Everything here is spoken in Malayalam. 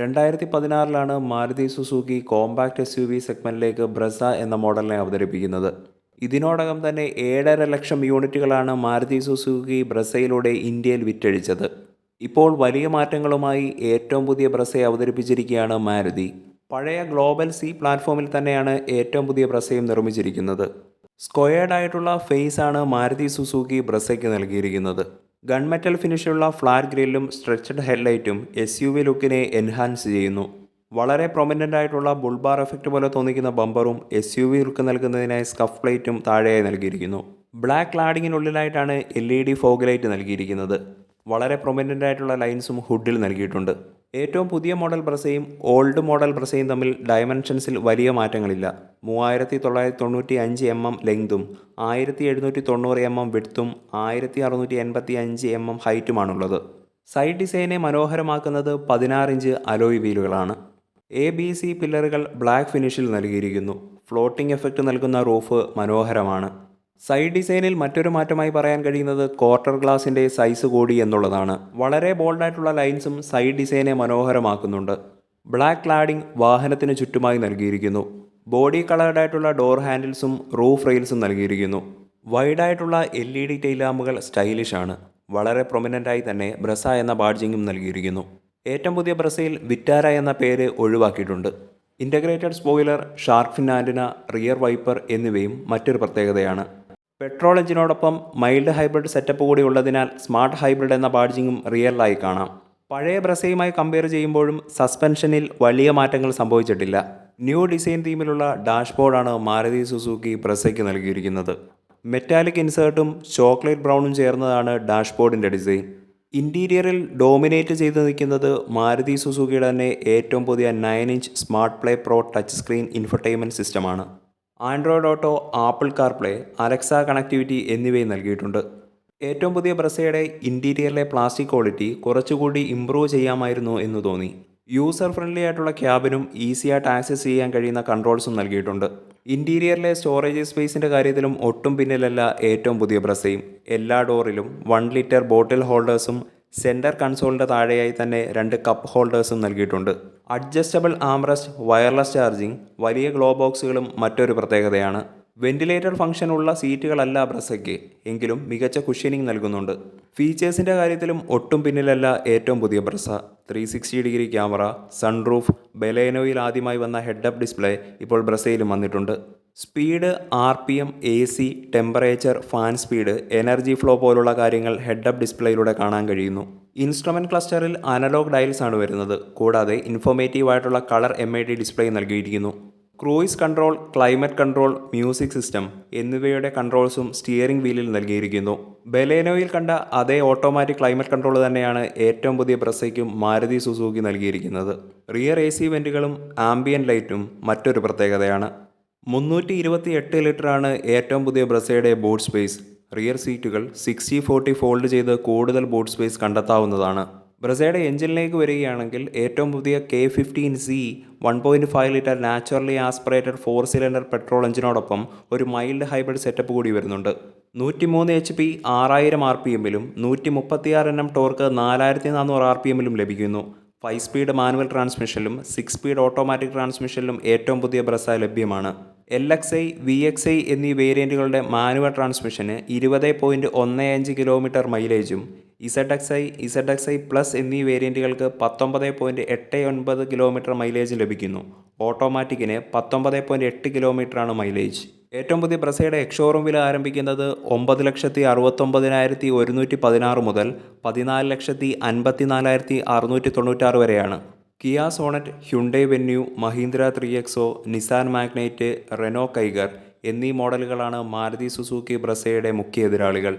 രണ്ടായിരത്തി പതിനാറിലാണ് Maruti Suzuki compact S U V സെഗ്മെന്റിലേക്ക് Brezza എന്ന മോഡലിനെ അവതരിപ്പിക്കുന്നത്. ഇതിനോടകം തന്നെ ഏഴര ലക്ഷം യൂണിറ്റുകളാണ് മാരുതി സുസുക്കി ബ്രസയിലൂടെ ഇന്ത്യയിൽ വിറ്റഴിച്ചത്. ഇപ്പോൾ വലിയ മാറ്റങ്ങളുമായി ഏറ്റവും പുതിയ ബ്രസയെ അവതരിപ്പിച്ചിരിക്കുകയാണ് മാരുതി. പഴയ ഗ്ലോബൽ സി പ്ലാറ്റ്ഫോമിൽ തന്നെയാണ് ഏറ്റവും പുതിയ ബ്രസയും നിർമ്മിച്ചിരിക്കുന്നത്. സ്ക്വയേർഡ് ആയിട്ടുള്ള ഫേസ് ആണ് മാരുതി സുസുക്കി ബ്രസയ്ക്ക് നൽകിയിരിക്കുന്നത്. ഗൺമെറ്റൽ ഫിനിഷുള്ള ഫ്ലാറ്റ് ഗ്രില്ലും സ്ട്രെച്ചഡ് ഹെഡ്ലൈറ്റും എസ് യു വി ലുക്കിനെ എൻഹാൻസ് ചെയ്യുന്നു. വളരെ പ്രൊമിനന്റ് ആയിട്ടുള്ള ബുൾബാർ എഫക്റ്റ് പോലെ തോന്നിക്കുന്ന ബമ്പറും എസ് യു വി ലുക്ക് നൽകുന്നതിനായി സ്കഫ് പ്ലേറ്റും താഴെയായി നൽകിയിരിക്കുന്നു. Black ക്ലാഡിങ്ങിനുള്ളിലായിട്ടാണ് L E D fog light നൽകിയിരിക്കുന്നത്. വളരെ പ്രൊമിനന്റ് ആയിട്ടുള്ള ലൈൻസും ഹുഡിൽ നൽകിയിട്ടുണ്ട്. ഏറ്റവും പുതിയ മോഡൽ ബ്രസയും ഓൾഡ് മോഡൽ ബ്രസയും തമ്മിൽ ഡയമെൻഷൻസിൽ വലിയ മാറ്റങ്ങളില്ല. മൂവായിരത്തി തൊള്ളായിരത്തി തൊണ്ണൂറ്റി അഞ്ച് എം എം ലെങ്തും ആയിരത്തി എഴുന്നൂറ്റി തൊണ്ണൂറ് എം എം വിടുത്തും ആയിരത്തി അറുന്നൂറ്റി എൺപത്തി അഞ്ച് എം എം ഹൈറ്റുമാണുള്ളത്. സൈഡ് ഡിസൈനെ മനോഹരമാക്കുന്നത് പതിനാറ് ഇഞ്ച് അലോയ് വീലുകളാണ്. എ ബി സി പില്ലറുകൾ ബ്ലാക്ക് ഫിനിഷിൽ നൽകിയിരിക്കുന്നു. ഫ്ലോട്ടിംഗ് എഫക്റ്റ് നൽകുന്ന റൂഫ് മനോഹരമാണ്. സൈഡ് ഡിസൈനിൽ മറ്റൊരു മാറ്റമായി പറയാൻ കഴിയുന്നത് ക്വാർട്ടർ ഗ്ലാസിന്റെ സൈസ് കൂടി എന്നുള്ളതാണ്. വളരെ ബോൾഡായിട്ടുള്ള ലൈൻസും സൈഡ് ഡിസൈനെ മനോഹരമാക്കുന്നുണ്ട്. ബ്ലാക്ക് ക്ലാഡിംഗ് വാഹനത്തിന് ചുറ്റുമായി നൽകിയിരിക്കുന്നു. ബോഡി കളേർഡായിട്ടുള്ള ഡോർ ഹാൻഡിൽസും റൂഫ് റെയിൽസും നൽകിയിരിക്കുന്നു. വൈഡായിട്ടുള്ള എൽ ഇ ഡി ടൈലാമ്പുകൾ സ്റ്റൈലിഷ് ആണ്. വളരെ പ്രൊമിനന്റായി തന്നെ ബ്രസ എന്ന ബാഡ്ജിങ്ങും നൽകിയിരിക്കുന്നു. ഏറ്റവും പുതിയ ബ്രസയിൽ വിറ്റാര എന്ന പേര് ഒഴിവാക്കിയിട്ടുണ്ട്. Integrated spoiler shark fin antenna rear wiper എന്നിവയും മറ്റൊരു പ്രത്യേകതയാണ്. പെട്രോൾ എഞ്ചിനോടൊപ്പം മൈൽഡ് ഹൈബ്രിഡ് സെറ്റപ്പ് കൂടി ഉള്ളതിനാൽ സ്മാർട്ട് ഹൈബ്രിഡ് എന്ന ബാഡ്ജിങ്ങും റിയലായി കാണാം. പഴയ ബ്രസയുമായി കമ്പയർ ചെയ്യുമ്പോഴും സസ്പെൻഷനിൽ വലിയ മാറ്റങ്ങൾ സംഭവിച്ചിട്ടില്ല. ന്യൂ ഡിസൈൻ തീമിലുള്ള ഡാഷ്ബോർഡാണ് മാരുതി സുസുക്കി ബ്രസയ്ക്ക് നൽകിയിരിക്കുന്നത്. മെറ്റാലിക് ഇൻസേർട്ടും ചോക്ലേറ്റ് ബ്രൗണും ചേർന്നതാണ് ഡാഷ്ബോർഡിന്റെ ഡിസൈൻ. ഇന്റീരിയറിൽ ഡോമിനേറ്റ് ചെയ്ത് നിൽക്കുന്നത് മാരുതി സുസുക്കിയുടെ തന്നെ ഏറ്റവും പുതിയ nine inch smart play pro touch screen infotainment സിസ്റ്റമാണ്. Android auto Apple CarPlay Alexa connectivity എന്നിവയും നൽകിയിട്ടുണ്ട്. ഏറ്റവും പുതിയ ബ്രസയുടെ ഇന്റീരിയറിലെ പ്ലാസ്റ്റിക് ക്വാളിറ്റി കുറച്ചുകൂടി ഇമ്പ്രൂവ് ചെയ്യാമായിരുന്നു എന്ന് തോന്നി. യൂസർ ഫ്രണ്ട്ലി ആയിട്ടുള്ള ക്യാബിനും ഈസിയായിട്ട് ആക്സസ് ചെയ്യാൻ കഴിയുന്ന കൺട്രോൾസും നൽകിയിട്ടുണ്ട്. ഇന്റീരിയറിലെ സ്റ്റോറേജ് സ്പേസിന്റെ കാര്യത്തിലും ഒട്ടും പിന്നിലല്ല ഏറ്റവും പുതിയ ബ്രസയും. എല്ലാ ഡോറിലും വൺ ലിറ്റർ ബോട്ടിൽ ഹോൾഡേഴ്സും സെന്റർ കൺസോളിന്റെ താഴെയായി തന്നെ രണ്ട് കപ്പ് ഹോൾഡേഴ്സും നൽകിയിട്ടുണ്ട്. അഡ്ജസ്റ്റബിൾ ആംറസ് വയർലെസ് ചാർജിംഗ് വലിയ ഗ്ലോ ബോക്സുകളും മറ്റൊരു പ്രത്യേകതയാണ്. വെന്റിലേറ്റർ ഫംഗ്ഷൻ ഉള്ള സീറ്റുകളല്ല ബ്രസയ്ക്ക് എങ്കിലും മികച്ച കുഷ്യനിങ് നൽകുന്നുണ്ട്. ഫീച്ചേഴ്സിന്റെ കാര്യത്തിലും ഒട്ടും പിന്നിലല്ല ഏറ്റവും പുതിയ Brezza three sixty degree camera sunroof ബെലേനോയിൽ ആദ്യമായി വന്ന ഹെഡ് അപ്പ് ഡിസ്പ്ലേ ഇപ്പോൾ ബ്രസയിലും വന്നിട്ടുണ്ട്. Speed R P M A C temperature fan speed energy flow പോലുള്ള കാര്യങ്ങൾ ഹെഡ് അപ്പ് ഡിസ്പ്ലേയിലൂടെ കാണാൻ കഴിയുന്നു. ഇൻസ്ട്രുമെന്റ് ക്ലസ്റ്ററിൽ അനലോഗ് ഡയൽസ് ആണ് വരുന്നത്. കൂടാതെ ഇൻഫോർമേറ്റീവ് ആയിട്ടുള്ള colour M I D display നൽകിയിരിക്കുന്നു. Cruise control climate control music system എന്നിവയുടെ കൺട്രോൾസും സ്റ്റിയറിംഗ് വീലിൽ നൽകിയിരിക്കുന്നു. ബെലേനോയിൽ കണ്ട അതേ ഓട്ടോമാറ്റിക് ക്ലൈമറ്റ് കൺട്രോൾ തന്നെയാണ് ഏറ്റവും പുതിയ ബ്രസയ്ക്കും മാരുതി സുസുക്കി നൽകിയിരിക്കുന്നത്. റിയർ എ സി വെന്റുകളും ആംബിയൻ ലൈറ്റും മറ്റൊരു പ്രത്യേകതയാണ്. മുന്നൂറ്റി ഇരുപത്തി എട്ട് ലിറ്ററാണ് ഏറ്റവും പുതിയ ബ്രസയുടെ ബോട്ട് സ്പേസ്. റിയർ സീറ്റുകൾ സിക്സ്റ്റി ഫോർട്ടി ഫോൾഡ് ചെയ്ത് കൂടുതൽ ബോട്ട് സ്പേസ് കണ്ടെത്താവുന്നതാണ്. ബ്രസയുടെ എഞ്ചിനിലേക്ക് വരികയാണെങ്കിൽ ഏറ്റവും പുതിയ K fifteen C one point five litre naturally aspirated four cylinder petrol എഞ്ചിനോടൊപ്പം ഒരു മൈൽഡ് ഹൈബ്രിഡ് സെറ്റപ്പ് കൂടി വരുന്നുണ്ട്. നൂറ്റിമൂന്ന് എച്ച് പി ആറായിരം ആർ പി എമ്മിലും നൂറ്റി മുപ്പത്തിയാറ് എണ്ണം ടോർക്ക് നാലായിരത്തി നാനൂറ് ആർ പി എമ്മിലും ലഭിക്കുന്നു. ഫൈവ് സ്പീഡ് മാനുവൽ ട്രാൻസ്മിഷനിലും സിക്സ് സ്പീഡ് ഓട്ടോമാറ്റിക് ട്രാൻസ്മിഷനിലും ഏറ്റവും പുതിയ ബ്രസ ലഭ്യമാണ്. L X I V X I എന്നീ വേരിയന്റുകളുടെ മാനുവൽ ട്രാൻസ്മിഷന് ഇരുപത് പോയിന്റ് ഒന്ന് അഞ്ച് kilometre മൈലേജും Z X I Z X I plus എന്നീ വേരിയന്റുകൾക്ക് പത്തൊമ്പത് പോയിന്റ് എട്ട് ഒൻപത് കിലോമീറ്റർ മൈലേജ് ലഭിക്കുന്നു. ഓട്ടോമാറ്റിക്കിന് പത്തൊമ്പത് പോയിന്റ് എട്ട് കിലോമീറ്ററാണ് മൈലേജ്. ഏറ്റവും പുതിയ ബ്രസയുടെ എക്സോറും വില ആരംഭിക്കുന്നത് ഒമ്പത് ലക്ഷത്തി അറുപത്തൊമ്പതിനായിരത്തി ഒരുന്നൂറ്റി പതിനാറ് മുതൽ പതിനാല് ലക്ഷത്തി അൻപത്തി നാലായിരത്തി അറുന്നൂറ്റി തൊണ്ണൂറ്റാറ് വരെയാണ്. Kia Sonet Hyundai Venue Mahindra three XO Nissan Magnite Renault Kiger എന്നീ മോഡലുകളാണ് മാരുതി സുസുക്കി ബ്രസയുടെ മുഖ്യ എതിരാളികൾ.